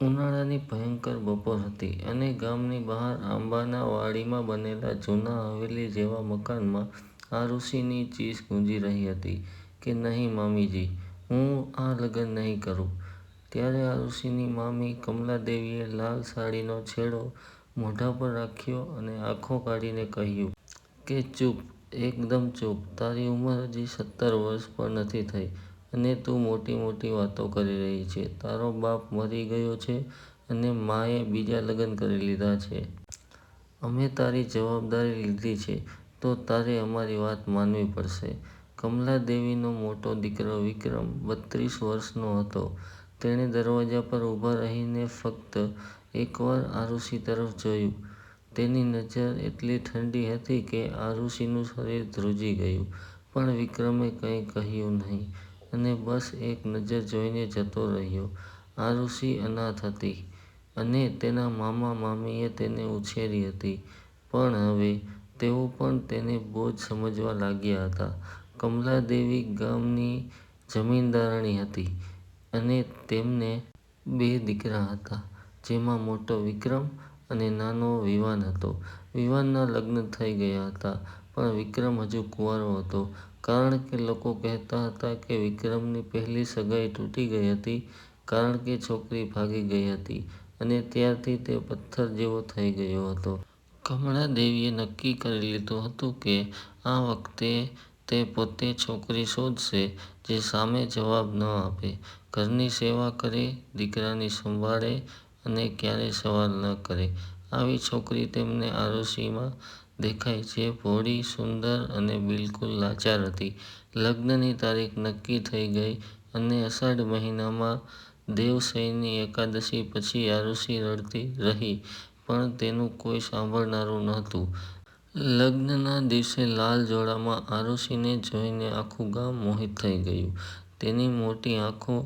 ઉનાળાની ભયંકર બપોર હતી અને ગામની બહાર આંબાના વાડીમાં બનેલા જૂના હવેલી જેવા મકાનમાં આરુષિની ચીસ ગુંજી રહી હતી કે નહીં મામીજી, હું આ લગ્ન નહીં કરું. ત્યારે આરુષિની મામી કમલાદેવીએ લાલ સાડીનો છેડો મોઢા પર રાખ્યો અને આંખો કાઢીને કહ્યું કે ચૂપ, એકદમ ચૂપ, તારી ઉંમર હજી સત્તર વર્ષ પણ નથી થઈ અને તું મોટી મોટી વાતો કરી રહી છે. તારો બાપ મરી ગયો છે અને માએ બીજા લગ્ન કરી લીધા છે. અમે તારી જવાબદારી લીધી છે, તો તારે અમારી વાત માનવી પડશે. કમલાદેવીનો મોટો દીકરો વિક્રમ બત્રીસ વર્ષનો હતો. તેણે દરવાજા પર ઊભા રહીને ફક્ત એકવાર આરુષિ તરફ જોયું. તેની નજર એટલી ઠંડી હતી કે આરુષિનું શરીર ધ્રુજી ગયું. પણ વિક્રમે કંઈ કહ્યું નહીં અને બસ એક નજર જોઈને જતો રહ્યો. આરુષિ અનાથ હતી અને તેના મામા મામીએ તેને ઉછેરી હતી પણ હવે તેઓ પણ તેને બોજ સમજવા લાગ્યા હતા. કમલાદેવી ગામની જમીનદારણી હતી અને તેમને બે દીકરા હતા, જેમાં મોટો વિક્રમ અને નાનો વિવાન હતો. વિવાનના લગ્ન થઈ ગયા હતા પણ વિક્રમ હજુ કુંવારો હતો કારણ કે લોકો કહેતા હતા કે વિક્રમની પહેલી સગાઈ તૂટી ગઈ હતી કારણ કે છોકરી ભાગી ગઈ હતી અને ત્યારથી તે પથ્થર જેવો થઈ ગયો હતો. કમલાદેવીએ નક્કી કરી લીધું હતું કે આ વખતે તે પોતે છોકરી શોધશે જે સામે જવાબ ન આપે, ઘરની સેવા કરે, દીકરાની સંભાળે અને ક્યારેય સવાલ ન કરે. આવી છોકરી તેમને આરુષિમાં દેખાઈ જે ભોળી, સુંદર અને બિલકુલ લાચાર હતી. લગ્નની તારીખ નક્કી થઈ ગઈ અને અષાઢ મહિનામાં દેવશયની એકાદશી પછી આરુષિ રડતી રહી પણ તેનું કોઈ સાંભળનારું નહોતું. લગ્નના દિવસે લાલ જોડામાં આરુષિને જોઈને આખું ગામ મોહિત થઈ ગયું. તેની મોટી આંખો,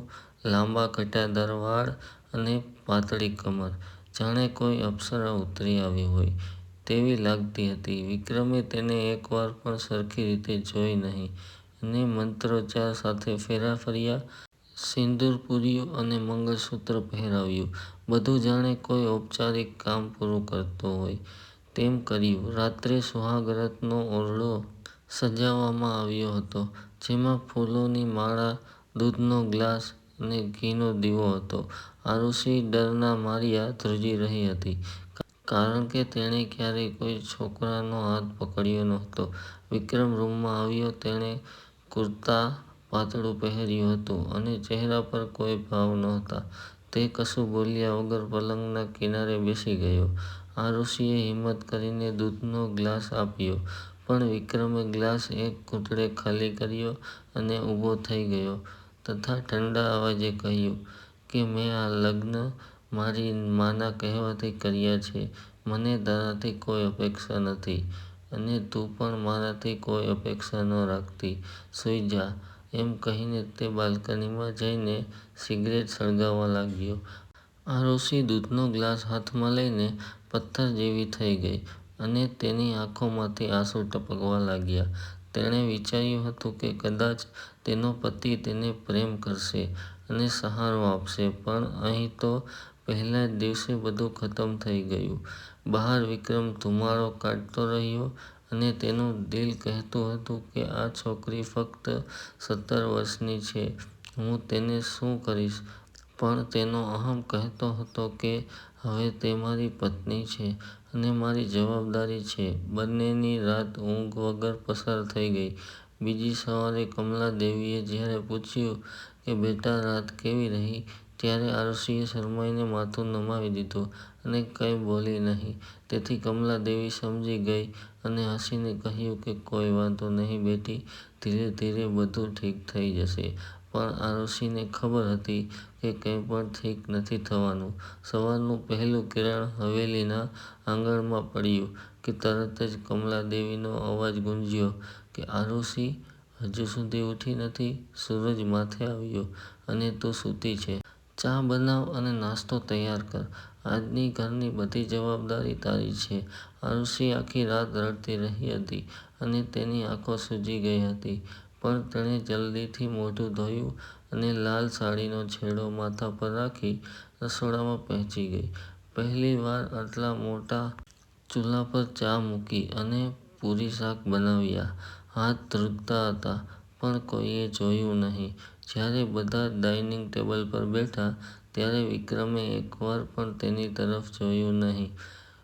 લાંબા ઘટાદાર વાળ અને પાતળી કમર, જાણે કોઈ અપ્સરા ઉતરી આવી હોય તેવી લાગતી હતી. વિક્રમે તેને એકવાર પણ સરખી રીતે જોઈ નહીં અને મંત્રોચ્ચાર સાથે ફેરા ફર્યા, સિંદૂર પૂર્યું અને મંગળસૂત્ર પહેરાવ્યું. બધું જાણે કોઈ ઔપચારિક કામ પૂરું કરતો હોય તેમ કર્યું. રાત્રે સુહાગ્રતનો ઓરડો સજાવવામાં આવ્યો હતો, જેમાં ફૂલોની માળા, દૂધનો ગ્લાસ અને ઘીનો દીવો હતો. આરુષિ ડરના માર્યા ધ્રુજી રહી હતી કારણ કે તેણે ક્યારેય કોઈ છોકરાનો હાથ પકડ્યો નહોતો. વિક્રમ રૂમમાં આવ્યો. તેણે કુર્તા પાતળું પહેર્યું હતું અને ચહેરા પર કોઈ ભાવ નહોતા. તે કશું બોલ્યા વગર પલંગના કિનારે બેસી ગયો. આરુષિએ હિંમત કરીને દૂધનો ગ્લાસ આપ્યો, પણ વિક્રમે ગ્લાસ એક ઘૂંટડે ખાલી કર્યો અને ઊભો થઈ ગયો તથા ઠંડા અવાજે કહ્યું કે, મેં આ લગ્ન મારી માના કહેવાથી કર્યા છે. મને તારાથી કોઈ અપેક્ષા નથી અને તું પણ મારાથી કોઈ અપેક્ષા ન રાખતી. સૂઈ જા. એમ કહીને તે બાલ્કનીમાં જઈને સિગરેટ સળગાવવા લાગ્યો. આરુષિ દૂધનો ગ્લાસ હાથમાં લઈને પથ્થર જેવી થઈ ગઈ અને તેની આંખોમાંથી આંસુ ટપકવા લાગ્યા. તેણે વિચાર્યું હતું કે કદાચ તેનો પતિ તેને પ્રેમ કરશે અને સહારો આપશે, પણ અહીં તો પહેલા જ દિવસે બધું ખતમ થઈ ગયું. બહાર વિક્રમ ધુમાડો કાઢતો રહ્યો અને તેનું દિલ કહેતું હતું કે આ છોકરી ફક્ત સત્તર વર્ષની છે, હું તેને શું કરીશ પણ તેનો અહમ કહેતો હતો કે હવે તે મારી પત્ની છે અને મારી જવાબદારી છે. બંનેની રાત ઊંઘ વગર પસાર થઈ ગઈ. બીજી સવારે કમલાદેવીએ જ્યારે પૂછ્યું કે બેટા રાત કેવી રહી, ત્યારે આરસીએ શરમાઈને માથું નમાવી દીધું અને કંઈ બોલી નહીં. તેથી કમલાદેવી સમજી ગઈ અને હસીને કહ્યું કે કોઈ વાંધો નહીં બેટી, ધીરે ધીરે બધું ઠીક થઈ જશે. પણ આરુષિને ખબર હતી કે કંઈ પણ ઠીક નથી થવાનું. સવારનું પહેલું કિરણ હવેલીના આંગણમાં પડ્યું કે તરત જ કમલાદેવીનો અવાજ ગુંજ્યો કે આરુષિ, હજુ સુધી ઊઠી નથી? સૂરજ માથે આવ્યો અને તું સૂતી છે. ચા બનાવ અને નાસ્તો તૈયાર કર. આજની ઘરની બધી જવાબદારી તારી છે. આરુષિ આખી રાત રડતી રહી હતી અને તેની આંખો સૂજી ગઈ હતી પણ તેણે જલ્દીથી મોઢું ધોયું અને લાલ સાડીનો છેડો માથા પર રાખી રસોડામાં પહોંચી ગઈ. પહેલી વાર આટલા મોટા ચૂલા પર ચા મૂકી અને પૂરી-શાક બનાવ્યા. હાથ ધ્રુજતા હતા, પણ કોઈએ જોયું નહીં. જ્યારે બધા ડાઇનિંગ ટેબલ પર બેઠા, ત્યારે વિક્રમે એકવાર પણ તેની તરફ જોયું નહીં.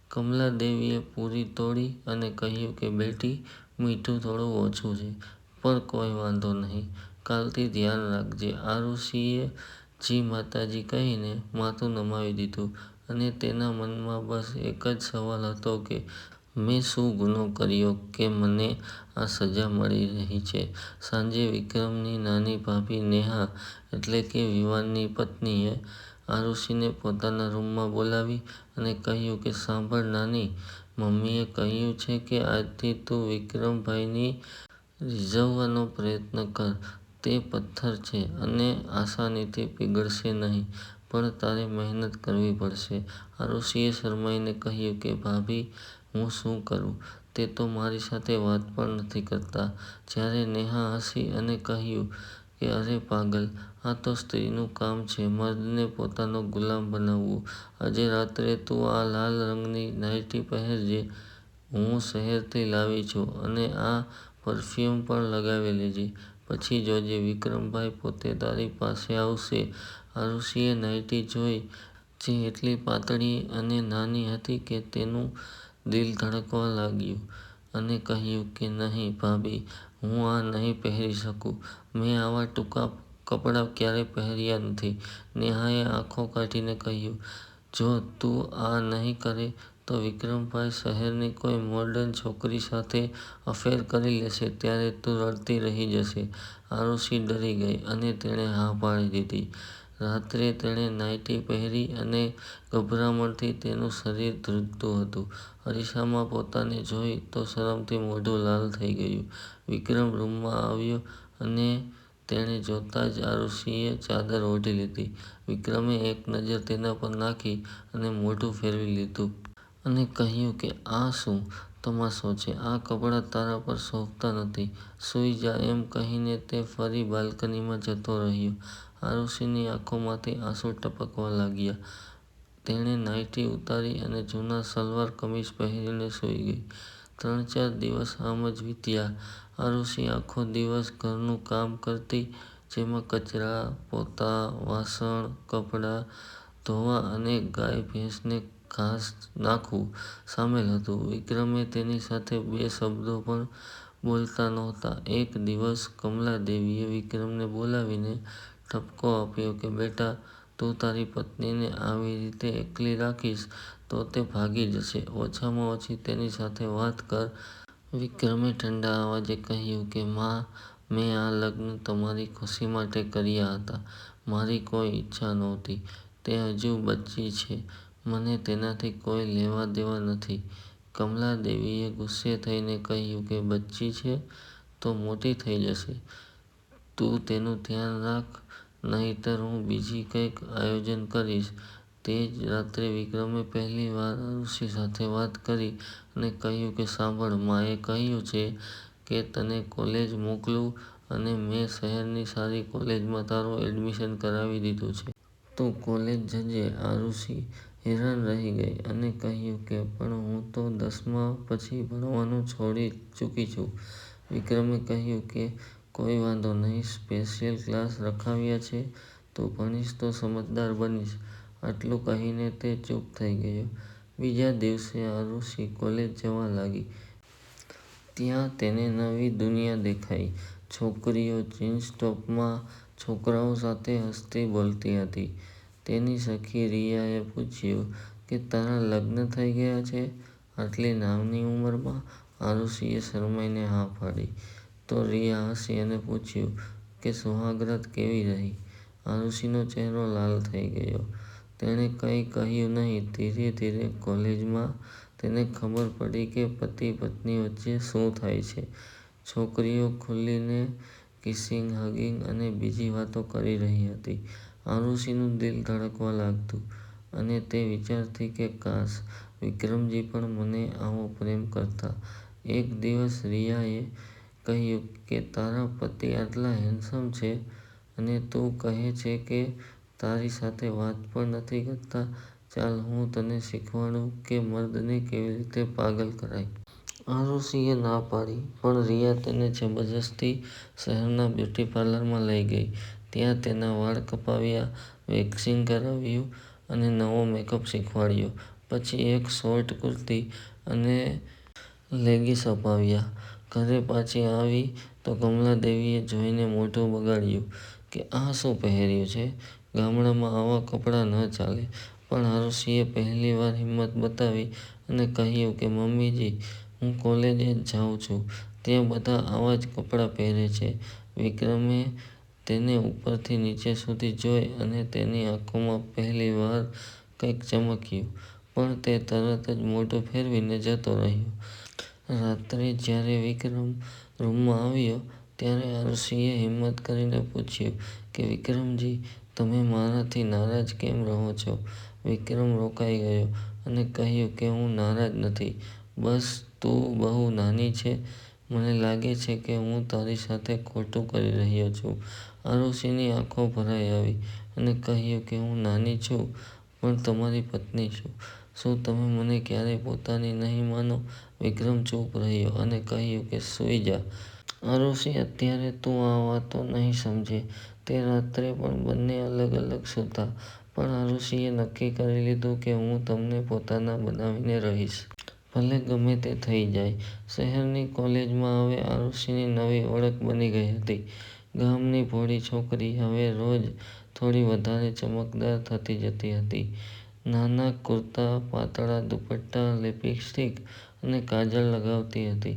કમલાદેવીએ પૂરી તોડી અને કહ્યું કે બેટી, મીઠું થોડું ઓછું છે, પણ કોઈ વાંધો નહીં, કાલથી ધ્યાન રાખજે. આરુષિએ જી માતાજી કહીને માથું નમાવી દીધું અને તેના મનમાં બસ એક જ સવાલ હતો કે મેં શું ગુનો કર્યો કે મને આ સજા મળી રહી છે? સાંજે વિક્રમની નાની ભાભી નેહા એટલે કે વિવાનની પત્નીએ આરુષિને પોતાના રૂમમાં બોલાવી અને કહ્યું કે સાંભળ નાની, મમ્મીએ કહ્યું છે કે આજથી તું વિક્રમભાઈની રીઝવવાનો પ્રયત્ન કર. તે પથ્થર છે અને આસાનીથી પીગળશે નહીં, પણ તારે મહેનત કરવી પડશે. આરુષિએ શરમાઈને કહ્યું કે ભાભી, હું શું કરું? તે તો મારી સાથે વાત પણ નથી કરતા. જ્યારે નેહા હસી અને કહ્યું કે અરે પાગલ, આ તો સ્ત્રીનું કામ છે મર્દને પોતાનો ગુલામ બનાવવું. આજે રાત્રે તું આ લાલ રંગની નાઇટી પહેરજે, હું શહેરથી લાવી છું અને આ પરફ્યુમ પણ લગાવી લેજે. પછી જોજે વિક્રમભાઈ પોતે તારી પાસે આવશે. આરુષિએ નાઇટી જોઈ, જે એટલી પાતળી અને નાની હતી કે તેનું દિલ ધડકવા લાગ્યું અને કહ્યું કે નહીં ભાભી, હું આ નહીં પહેરી શકું. મેં આવા ટૂંકા કપડાં ક્યારેય પહેર્યા નથી. નેહાએ આંખો કાઢીને કહ્યું, જો તું આ નહીં કરે તો વિક્રમભાઈ શહેરની કોઈ મોર્ડન છોકરી સાથે અફેર કરી લેશે ત્યારે તું રડતી રહી જશે. આરુષિ ડરી ગઈ અને તેણે હા પાડી દીધી. રાત્રે તેણે નાઈટી પહેરી અને ગભરામણથી તેનું શરીર ધ્રુજતું હતું. અરીસામાં પોતાને જોઈ તો શરમથી મોઢું લાલ થઈ ગયું. વિક્રમ રૂમમાં આવ્યો અને તેણે જોતાં જ આરુષિએ ચાદર ઓઢી લીધી. વિક્રમે એક નજર તેના પર નાખી અને મોઢું ફેરવી લીધું. અને કહ્યું કે, આ શું તમાશો છે? આ કપડાં તારા પર શોભતા નથી. સૂઈ જા, એમ કહીને તે ફરી બાલ્કનીમાં જતો રહ્યો. આરુષિની આંખોમાંથી આંસુ ટપકવા લાગ્યા. તેણે નાઈટી ઉતારી અને જૂના સલવાર કમીઝ પહેરીને સૂઈ ગઈ. ત્રણ-ચાર દિવસ આમ જ વીત્યા. આરુષિ આખો દિવસ ઘરનું કામ કરતી, જેમાં કચરા, પોતા, વાસણ, કપડાં ધોવા અને ગાય-ભેંસને ઘાસ નાખવું સામેલ હતું. વિક્રમે તેની સાથે બે શબ્દો પણ બોલતા નહોતા. એક દિવસ કમલાદેવીએ વિક્રમને બોલાવીને ઠપકો આપ્યો કે બેટા, તું તારી પત્નીને આવી રીતે એકલી રાખીશ તો તે ભાગી જશે. ઓછામાં ઓછી તેની સાથે વાત કર. વિક્રમે ઠંડા અવાજે કહ્યું કે મા, મેં આ લગ્ન તમારી ખુશી માટે કર્યા હતા. મારી કોઈ ઈચ્છા નહોતી. તે હજુ બચ્ચી છે, મને તેનાથી કોઈ લેવા-દેવા નથી. કમલાદેવીએ ગુસ્સે થઈને કહ્યું કે બચ્ચી છે, તો મોટી થઈ જશે. તું તેનું ધ્યાન રાખ, નહીંતર હું બીજી કંઈક આયોજન કરીશ. તે જ રાત્રે વિક્રમે પહેલી વાર આરુષિ સાથે વાત કરી અને કહ્યું કે સાંભળ, માએ કહ્યું છે કે તને કોલેજ મોકલું અને મેં શહેરની સારી કોલેજમાં તારું એડમિશન કરાવી દીધું છે. તું કોલેજ જજે. આરુષિ હેરાન રહી ગઈ અને કહ્યું કે પણ હું તો દસમા પછી ભણવાનું છોડી ચૂકી છું. વિક્રમે કહ્યું કે કોઈ વાંધો નહીં, સ્પેશિયલ ક્લાસ રખાવ્યા છે, તું ભણીશ તો સમજદાર બનીશ. આટલું કહીને તે ચૂપ થઈ ગયો. બીજા દિવસે આરુષિ કોલેજ જવા લાગી. ત્યાં તેને નવી દુનિયા દેખાઈ. છોકરીઓ જીન્સ ટોપમાં છોકરાઓ સાથે હસતી-બોલતી હતી. તેની સખી રિયાએ પૂછ્યું કે તારા લગ્ન થઈ ગયા છે આટલી નામની ઉંમરમાં? આરુષિએ શરમાઈને હા પાડી. તો રિયા હસી અને પૂછ્યું કે સુહાગરાત કેવી રહી? આરુષિનો ચહેરો લાલ થઈ ગયો. તેણે કંઈ કહ્યું નહીં. ધીરે-ધીરે કોલેજમાં તેને ખબર પડી કે પતિ-પત્ની વચ્ચે શું થાય છે. છોકરીઓ ખુલીને કિસિંગ, હગિંગ અને બીજી વાતો કરી રહી હતી. આરુષિનું દિલ ધડકવા લાગતું અને તે વિચારતી કે કાશ, વિક્રમજી પણ મને આવો પ્રેમ કરતા. એક દિવસ રિયાએ કહ્યું કે તારા પતિ આટલા હેન્ડસમ છે અને તું કહે છે કે તારી સાથે વાત પણ નથી કરતા. ચાલ હું તને શીખવાડું કે મર્દને કેવી રીતે પાગલ કરાય. આરુષિએ ના પાડી, પણ રિયા તેને જબરજસ્તી શહેરના બ્યુટી પાર્લરમાં લઈ ગઈ. ત્યાં તેના વાળ કપાવ્યા, વેક્સિંગ કરાવ્યું અને નવો મેકઅપ શીખવાડ્યો. પછી એક શોર્ટ કુર્તી અને લેગીસ અપાવ્યા. ઘરે પાછી આવી તો કમલાદેવીએ જોઈને મોઢું બગાડ્યું કે આ શું પહેર્યું છે? ગામડામાં આવા કપડાં ન ચાલે. પણ આરુષિએ પહેલીવાર હિંમત બતાવી અને કહ્યું કે મમ્મીજી, હું કોલેજે જ જાઉં છું. ત્યાં બધા આવા જ કપડાં પહેરે છે. વિક્રમે તેને ઉપરથી નીચે સુધી જોઈ અને તેની આંખોમાં પહેલીવાર કંઈક ચમક્યું. પણ તે તરત જ મોઢું ફેરવીને જતો રહ્યો. રાત્રે જ્યારે વિક્રમ રૂમમાં આવ્યો ત્યારે આરસીએ હિંમત કરીને પૂછ્યું કે વિક્રમજી, તમે મારાથી નારાજ કેમ રહો છો? વિક્રમ રોકાઈ ગયો અને કહ્યું કે હું નારાજ નથી. બસ તું બહુ નાની છે. મને લાગે છે કે હું તારી સાથે ખોટું કરી રહ્યો છું. આરુષિની આંખો ભરાઈ આવી અને કહ્યું કે હું નાની છું પણ તમારી પત્ની છું. શું તમે મને ક્યારેય પોતાની નહીં માનો? વિક્રમ ચૂપ રહ્યો અને કહ્યું કે સૂઈ જા. આરુષિ, અત્યારે તું આ વાતો નહીં સમજે. તે રાત્રે પણ બંને અલગ અલગ સૂતા. પણ આરુષિએ નક્કી કરી લીધું કે હું તમને પોતાના બનાવીને રહીશ. ભલે ગમે તે થઈ જાય. શહેરની કોલેજમાં હવે આરુષિની નવી ઓળખ બની ગઈ હતી. ગામની ભોળી છોકરી હવે રોજ થોડી વધારે ચમકદાર થતી જતી હતી. નાના કુર્તા, પાતળા દુપટ્ટા, લિપસ્ટિક અને કાજલ લગાવતી હતી.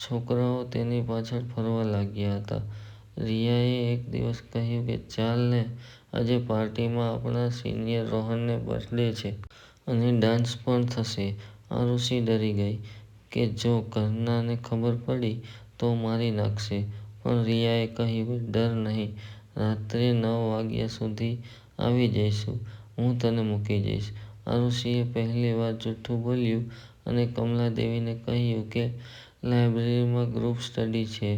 છોકરાઓ તેની પાછળ ફરવા લાગ્યા હતા. રિયાએ એક દિવસ કહ્યું કે ચાલ ને, આજે પાર્ટીમાં આપણા સિનિયર રોહનને બર્થડે છે. અને ડાન્સ પણ થશે. આરુષિ ડરી ગઈ કે જો ઘરનાને ખબર પડી તો મારી નાખશે. પણ રિયાએ કહ્યું કે ડર નહીં, રાત્રે નવ વાગ્યા સુધી આવી જઈશું. હું તને મૂકી જઈશ. આરુષિએ પહેલીવાર જૂઠું બોલ્યું અને કમલાદેવીને કહ્યું કે લાઇબ્રેરીમાં ગ્રુપ સ્ટડી છે,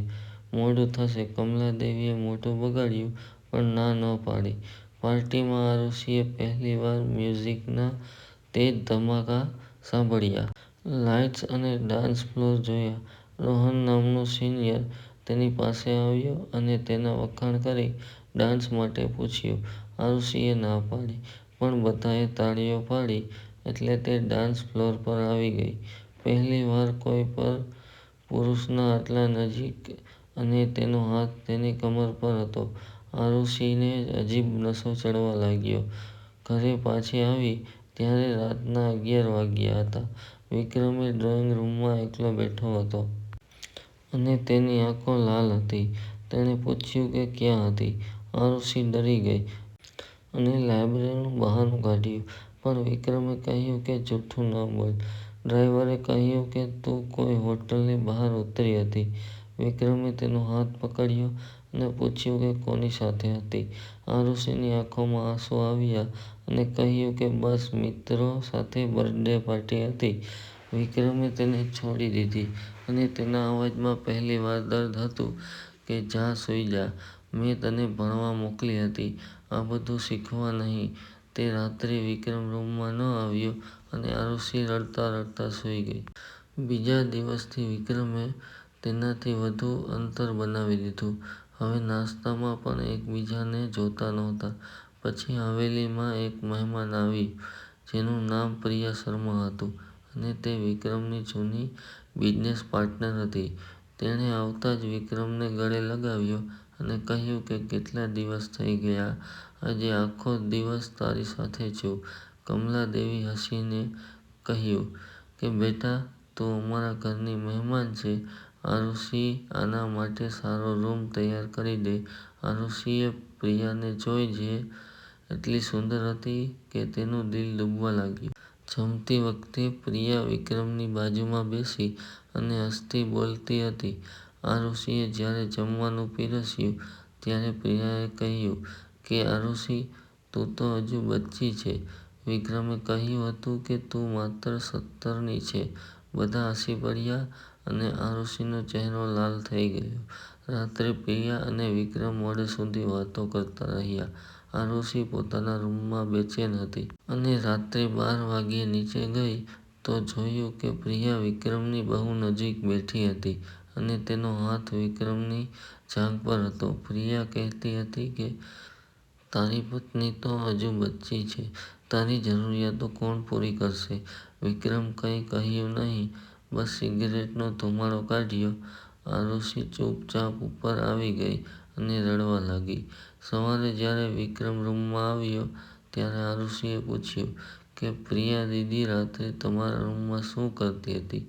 મોડું થશે. કમલાદેવીએ મોઢું બગાડ્યું પણ ના ન પાડી. પાર્ટીમાં આરુષિએ પહેલીવાર મ્યુઝિકના તેજ ધમાકા સાંભળ્યા. લાઇટ્સ અને ડાન્સ ફ્લોર જોયા. રોહન નામનો સિનિયર તેની પાસે આવ્યો અને તેના વખાણ કરી ડાન્સ માટે પૂછ્યું. આરુષિએ ના પાડી, પણ બધાએ તાળીઓ પાડી એટલે તે ડાન્સ ફ્લોર પર આવી ગઈ. પહેલીવાર કોઈ પુરુષના આટલા નજીક અને તેનો હાથ તેની કમર પર હતો. આરુષિને અજીબ નસો ચડવા લાગ્યો. ઘરે પાછી આવી ત્યારે રાતના અગિયાર વાગ્યા હતા. વિક્રમ ડ્રોઈંગ રૂમમાં એકલો બેઠો હતો. અને તેની આંખો લાલ હતી. તેણે પૂછ્યું કે ક્યાં હતી? આરુષિ ડરી ગઈ અને લાઇબ્રેરીનું બહાનું કાઢ્યું. પણ વિક્રમે કહ્યું કે જૂઠું ન બોલ. ડ્રાઈવરે કહ્યું કે તું કોઈ હોટલની બહાર ઉતરી હતી. વિક્રમે તેનો હાથ પકડ્યો અને પૂછ્યું કે કોની સાથે હતી? આરુષિની આંખોમાં આંસુ આવ્યા અને કહ્યું કે બસ મિત્રો સાથે બર્થડે પાર્ટી હતી. વિક્રમે તેને છોડી દીધી અને તેના અવાજમાં પહેલીવાર દર્દ હતું કે જા સૂઈ જા. મેં તને ભણવા મોકલી હતી, આ બધું શીખવા નહીં. તે રાત્રે વિક્રમ રૂમમાં ન આવ્યો અને આરુષિ રડતા રડતા સૂઈ ગઈ. બીજા દિવસથી વિક્રમે તેનાથી વધુ અંતર બનાવી દીધું. હવે નાસ્તામાં પણ એકબીજાને જોતા નહોતા. પછી હવેલીમાં એક મહેમાન આવ્યું, જેનું નામ પ્રિયા શર્મા હતું અને તે વિક્રમની જૂની બિઝનેસ પાર્ટનર હતી. તેણે આવતા જ વિક્રમને ગળે લગાવ્યો અને કહ્યું કે કેટલા દિવસ થઈ ગયા, આજે આખો દિવસ તારી સાથે છું. કમલાદેવી હસીને કહ્યું કે બેટા, તું અમારા ઘરની મહેમાન છે. આરુષિ, આના માટે સારો રૂમ તૈયાર કરી દે. આરુષિએ પ્રિયાને જોઈ જે એટલી સુંદર હતી કે તેનું દિલ ડૂબવા લાગ્યું. જમતી વખતે પ્રિયા વિક્રમની બાજુમાં બેસી અને હસતી બોલતી હતી. આરુષિએ જ્યારે જમવાનું પીરસ્યું ત્યારે પ્રિયાએ કહ્યું કે આરુષિ, તું તો હજુ બચ્ચી છે. વિક્રમે કહ્યું હતું કે તું માત્ર સત્તરની છે. બધા હસી પડ્યા અને આરુષિનો ચહેરો લાલ થઈ ગયો. રાત્રે પ્રિયા અને વિક્રમ મોડે સુધી વાતો કરતા રહ્યા. આરુષિ પોતાના રૂમમાં બેચેન હતી. અને રાત્રે બાર વાગ્યે નીચે ગઈ તો જોયું કે પ્રિયા વિક્રમની બહુ નજીક બેઠી હતી અને તેનો હાથ વિક્રમની જાંઘ પર હતો. પ્રિયા કહેતી હતી કે તારી પત્ની તો હજુ બચ્ચી છે, તારી જરૂરિયાતો કોણ પૂરી કરશે? વિક્રમ કંઈ કહ્યું નહીં, બસ સિગારેટનો ધુમાડો કાઢ્યો. આરુષિ ચૂપચાપ ઉપર આવી ગઈ અને રડવા લાગી. સવારે જ્યારે વિક્રમ રૂમમાં આવ્યો ત્યારે આરુષિએ પૂછ્યું કે પ્રિયા દીદી રાત્રે તમારા રૂમમાં શું કરતી હતી?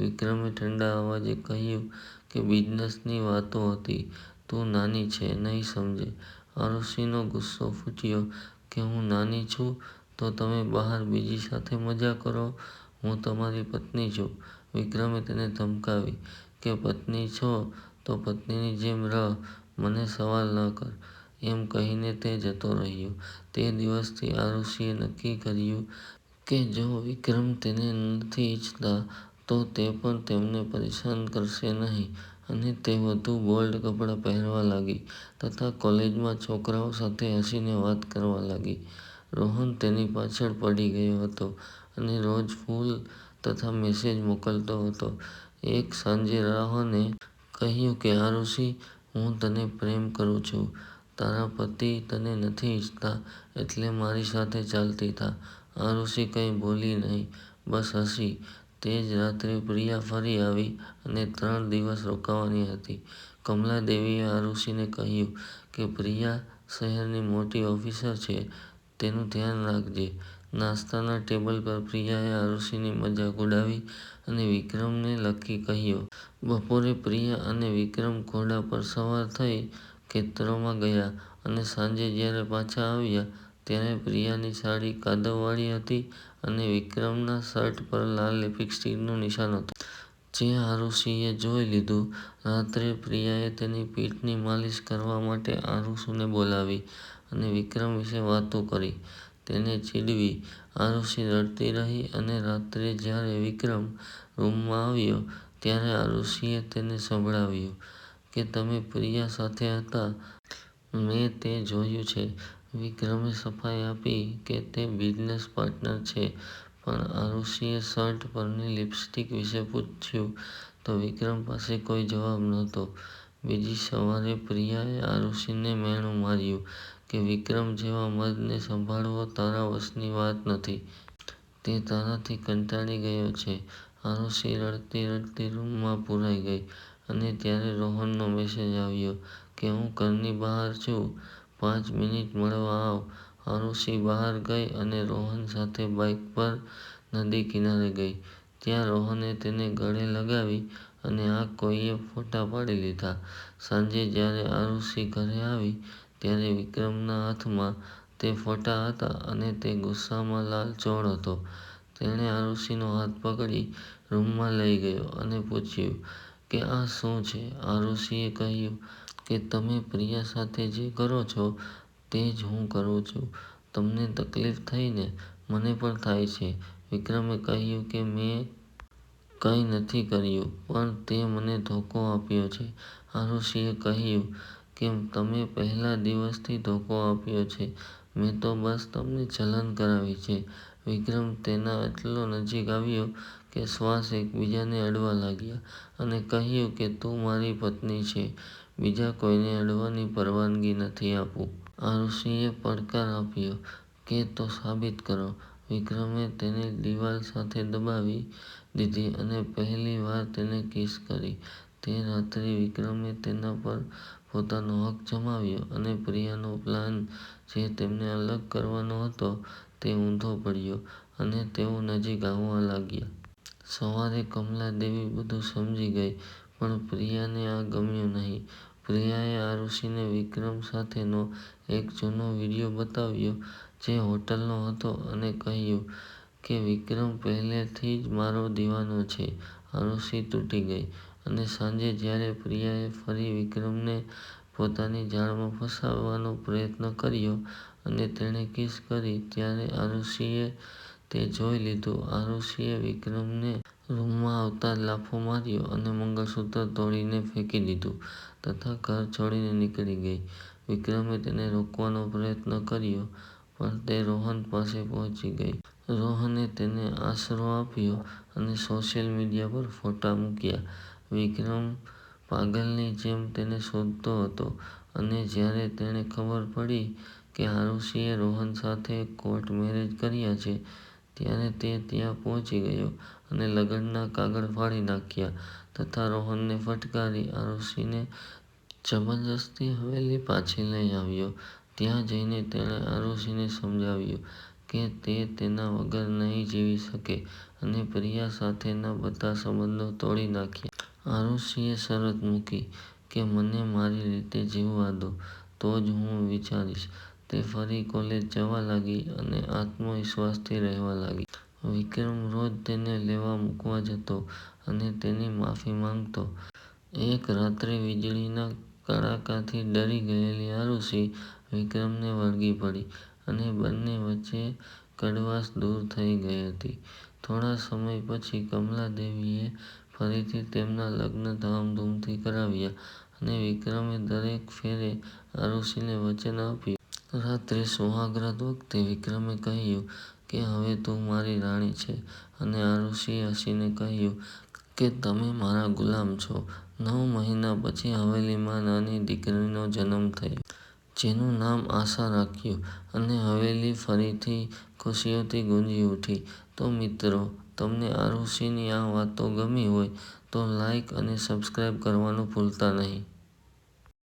વિક્રમે ઠંડા અવાજે કહ્યું કે બિઝનેસની વાતો હતી, તું નાની છે, નહીં સમજે. આરુષિનો ગુસ્સો ફૂટ્યો કે હું નાની છું તો તમે બહાર બીજી સાથે મજા કરો? હું તમારી પત્ની છું. વિક્રમે તેને ધમકાવી કે પત્ની છો તો પત્નીની જેમ રહ, મને સવાલ ન કર. એમ કહીને તે જતો રહ્યો. તે દિવસથી આરુષિએ નક્કી કર્યું કે જો વિક્રમ તેને નથી ઇચ્છતા તો તે પણ તેમને પરેશાન કરશે નહીં અને તે વધુ બોલ્ડ કપડાં પહેરવા લાગી તથા કોલેજમાં છોકરાઓ સાથે હસીને વાત કરવા લાગી. રોહન તેની પાછળ પડી ગયો હતો અને રોજ ફૂલ તથા મેસેજ મોકલતો હતો. એક સાંજે રોહને કહ્યું કે આરુષિ, હું તને પ્રેમ કરું છું. તારા પતિ તને નથી ઇચ્છતા એટલે મારી સાથે ચાલતી થા. આરુષિ કંઈ બોલી નહીં, બસ હસી. તે જ રાત્રે પ્રિયા ફરી આવી અને ત્રણ દિવસ રોકાવાની હતી. કમલાદેવીએ આરુષિને કહ્યું કે પ્રિયા શહેરની મોટી ઓફિસર છે, તેનું ધ્યાન રાખજે. નાસ્તાના ટેબલ પર પ્રિયાએ આરુષિની મજાક ઉડાવી અને વિક્રમને લકી કહ્યો. બપોરે પ્રિયા અને વિક્રમ ઘોડા પર સવાર થઈ ખેતરોમાં ગયા અને સાંજે જ્યારે પાછા આવ્યા ત્યારે પ્રિયાની સાડી કાદવવાળી હતી અને વિક્રમના શર્ટ પર લાલ લિપસ્ટિકનું નિશાન હતું. જે આરુષિએ જોઈ લીધું. રાત્રે પ્રિયાએ તેની પીઠની માલિશ કરવા માટે આરુષુને બોલાવી અને વિક્રમ વિશે વાતો કરી, તેને ચીડવી. આરુષિ રડતી રહી અને રાત્રે જ્યારે વિક્રમ રૂમમાં આવ્યો ત્યારે આરુષિએ તેને સંભળાવ્યું કે તમે પ્રિયા સાથે હતા, મેં તે જોયું છે. વિક્રમે સફાઈ આપી કે તે બિઝનેસ પાર્ટનર છે, પણ આરુષિએ શર્ટ પરની લિપસ્ટિક વિશે પૂછ્યું તો વિક્રમ પાસે કોઈ જવાબ નહોતો. બીજી સવારે પ્રિયાએ આરુષિને મેણું માર્યું કે વિક્રમ જેવા મર્દને સંભાળવો તારા વશની વાત નથી. તે તારાથી કંટાળી ગયો છે. આરુષિ રડતી રડતી રૂમમાં પુરાઈ ગઈ અને ત્યારે રોહનનો મેસેજ આવ્યો કે હું ઘરની બહાર છું, પાંચ મિનિટ મળવા આવ. આરુષિ બહાર ગઈ અને રોહન સાથે બાઇક પર નદી કિનારે ગઈ. ત્યાં રોહને તેને ગળે લગાવી અને આ કોઈએ ફોટા પાડી લીધા. સાંજે જ્યારે આરુષિ ઘરે આવી, ત્યારે વિક્રમના હાથમાં તે ફોટા હતા અને તે ગુસ્સામાં લાલચોળ હતો. તેણે આરુષિનો હાથ પકડી રૂમમાં લઈ ગયો અને પૂછ્યું કે આ શું છે? આરુષિએ કહ્યું કે તમે પ્રિયા સાથે જે કરો છો તે જ હું કરું છું. તમને તકલીફ થઈને મને પણ થાય છે. વિક્રમે કહ્યું કે મેં કંઈ નથી કર્યું, પણ તે મને ધોકો આપ્યો છે. આરુષિએ કહ્યું કે તમે પહેલા દિવસથી ધોકો આપ્યો છે, મેં તો બસ તમને જલન કરાવી છે. વિક્રમ તેના એટલો નજીક આવ્યો કે શ્વાસ એકબીજાને અડવા લાગ્યા અને કહ્યું કે તું મારી પત્ની છે, બીજા કોઈને અડવાની પરવાનગી નથી આપું. ઋષિએ પડકાર આપ્યો કે તો સાબિત કરો. વિક્રમે તેને દિવાલ સાથે દબાવી દીધી અને પહેલી વાર તેને કિસ કરી. તે રાત્રે વિક્રમે તેના પર પોતાનો હક જમાવ્યો અને પ્રિયાનો પ્લાન જે તેમને અલગ કરવાનો હતો તે ઊંધો પડ્યો અને તેઓ નજીક આવવા લાગ્યા. સવારે કમલાદેવી બધું સમજી ગઈ, પણ પ્રિયાને આ ગમ્યું નહીં. પ્રિયાએ આરુષિને વિક્રમ સાથેનો એક જૂનો વીડિયો બતાવ્યો, જે હોટલનો હતો અને કહ્યું કે, વિક્રમ પહેલેથી જ મારો દીવાનો છે. આરુષિ તૂટી ગઈ અને સાંજે જ્યારે પ્રિયાએ ફરી વિક્રમને પોતાની જાળમાં ફસાવવાનો પ્રયત્ન કર્યો અને તેણે કિસ કરી, ત્યારે આરુષિએ તે જોઈ લીધું. આરુષિએ વિક્રમને રૂમમાં આવતા લાફો માર્યો અને મંગળસૂત્ર તોડીને ફેંકી દીધું તથા ઘર છોડીને નીકળી ગઈ. વિક્રમે તેને રોકવાનો પ્રયત્ન કર્યો, પણ તે રોહન પાસે પહોંચી ગઈ. રોહને તેને આશરો આપ્યો અને સોશિયલ મીડિયા પર ફોટા મૂક્યા. વિક્રમ પાગલની જેમ તેને શોધતો હતો અને જ્યારે તેણે ખબર પડી કે આરુષિએ રોહન સાથે કોર્ટ મેરેજ કર્યા છે ત્યારે તે ત્યાં પહોંચી ગયો અને લગ્નના કાગળ ફાડી નાખ્યા તથા રોહનને ફટકારી આરુષિને જબરજસ્તી હવેલી પાછી લઈ આવ્યો. ત્યાં જઈને તેણે આરુષિને સમજાવ્યું કે તે તેના વગર નહીં જીવી શકે અને પ્રિયા સાથેના બધા સંબંધો તોડી નાખ્યા. આરુષિએ શરત મૂકી કે મને મારી રીતે જીવવા દો, તો જ હું વિચારીશ. તે ફરી કોલેજ જવા લાગી અને આત્મવિશ્વાસથી રહેવા લાગી. વિક્રમ રોજ તેને લેવા-મૂકવા જતો અને તેની માફી માંગતો. એક રાત્રે વીજળીના કડાકાથી ડરી ગયેલી આરુષિ વિક્રમને વળગી પડી અને બંને વચ્ચે કડવાશ દૂર થઈ ગઈ હતી. થોડા સમય પછી કમલાદેવીએ ફરીથી તેમના લગ્ન ધામધૂમથી કરાવ્યા અને વિક્રમે દરેક ફેરે આરુષિને વચન આપ્યું. રાત્રે સુહાગરાત વખતે વિક્રમે કહ્યું કે હવે તું મારી રાણી છે અને આરુષિએ હસીને કહ્યું કે તમે મારા ગુલામ છો. નવ મહિના પછી હવેલીમાં નાની દીકરીનો જન્મ થયો. જેનું નામ આશા રાખ્યું અને હવેલી ફરીથી ખુશીઓથી ગુંજી ઉઠી. તો મિત્રો, તમને આરુષિની આ વાતો ગમી હોય તો લાઈક અને સબસ્ક્રાઈબ કરવાનું ભૂલતા નહીં.